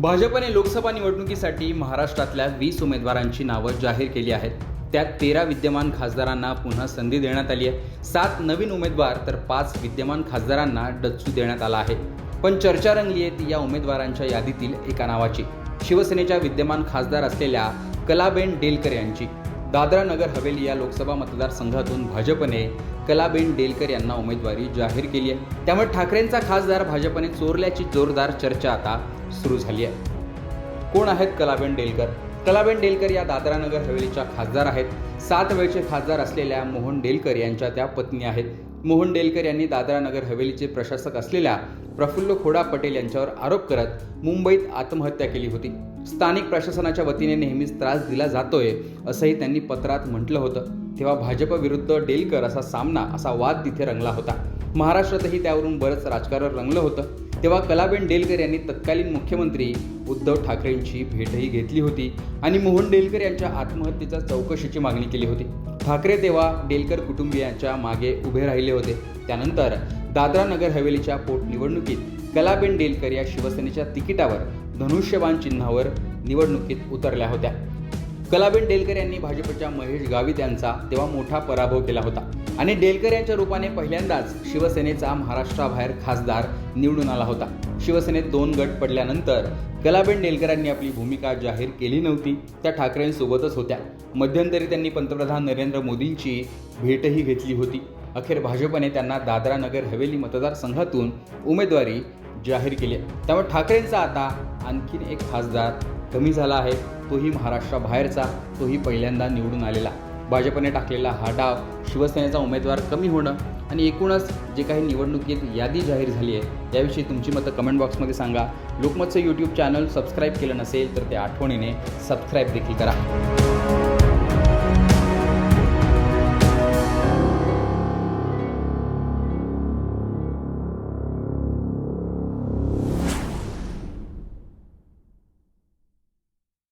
भाजपने लोकसभा निवडणुकीसाठी महाराष्ट्रातल्या वीस उमेदवारांची नावं जाहीर केली आहेत. त्यात तेरा विद्यमान खासदारांना पुन्हा संधी देण्यात आली आहे. सात नवीन उमेदवार तर पाच विद्यमान खासदारांना डच्चू देण्यात आला आहे. पण चर्चा रंगली आहे ती या उमेदवारांच्या यादीतील एका नावाची. शिवसेनेच्या विद्यमान खासदार असलेल्या कलाबेन डेलकर यांची. दादरा नगर हवेली या लोकसभा मतदारसंघातून भाजपने कलाबेन डेलकर यांना उमेदवारी जाहीर केली आहे. त्यामुळे ठाकरेंचा खासदार भाजपने चोरल्याची जोरदार चर्चा आता सुरू झाली आहे. कोण आहेत कलाबेन डेलकर? कलाबेन डेलकर या दादरा नगर हवेलीच्या खासदार आहेत. सात वेळचे खासदार असलेल्या मोहन डेलकर यांच्या त्या पत्नी आहेत. मोहन डेलकर यांनी दादरा नगर हवेलीचे प्रशासक असलेल्या प्रफुल्ल खोडा पटेल यांच्यावर आरोप करत मुंबईत आत्महत्या केली होती. स्थानिक प्रशासनाच्या वतीने नेहमीच त्रास दिला जातोय असंही त्यांनी पत्रात म्हटलं होतं. तेव्हा भाजप विरुद्ध डेलकर असा सामना असा वाद तिथे रंगला होता. महाराष्ट्रातही त्यावरून बरंच राजकारण रंगलं होतं. तेव्हा कलाबेन डेलकर यांनी तत्कालीन मुख्यमंत्री उद्धव ठाकरेंची भेटही घेतली होती आणि मोहन डेलकर यांच्या आत्महत्येच्या चौकशीची मागणी केली होती. ठाकरे तेव्हा डेलकर कुटुंबियांच्या मागे उभे राहिले होते. त्यानंतर दादरा नगर हवेलीच्या पोटनिवडणुकीत कलाबेन डेलकर या शिवसेनेच्या तिकिटावर धनुष्यबाण चिन्हावर निवडणुकीत उतरल्या होत्या. कलाबेन डेलकर यांनी भाजपच्या महेश गावित यांचा तेव्हा मोठा पराभव केला होता. आणि डेलकर यांच्या रूपाने पहिल्यांदाच शिवसेनेचा महाराष्ट्राबाहेर खासदार निवडून आला होता. शिवसेनेत दोन गट पडल्यानंतर कलाबेन डेलकरांनी आपली भूमिका जाहीर केली नव्हती. त्या ठाकरेंसोबतच होत्या. मध्यंतरी त्यांनी पंतप्रधान नरेंद्र मोदींची भेटही घेतली होती. अखेर भाजपने त्यांना दादरा नगर हवेली मतदारसंघातून उमेदवारी जाहीर केली. त्यामुळे ठाकरेंचा आता आणखीन एक खासदार कमी झाला आहे. तोही महाराष्ट्राबाहेरचा तोही पहिल्यांदा निवडून आलेला. भाजपने टाकलेला हा डाव शिवसेनेचा उमेदवार कमी होणं आणि एकूणच जे काही निवडणुकीत यादी जाहीर झाली आहे याविषयी तुमची मतं कमेंट बॉक्समध्ये सांगा. लोकमतचं यूट्यूब चॅनल सबस्क्राईब केलं नसेल तर ते आठवणीने सबस्क्राईब देखील करा.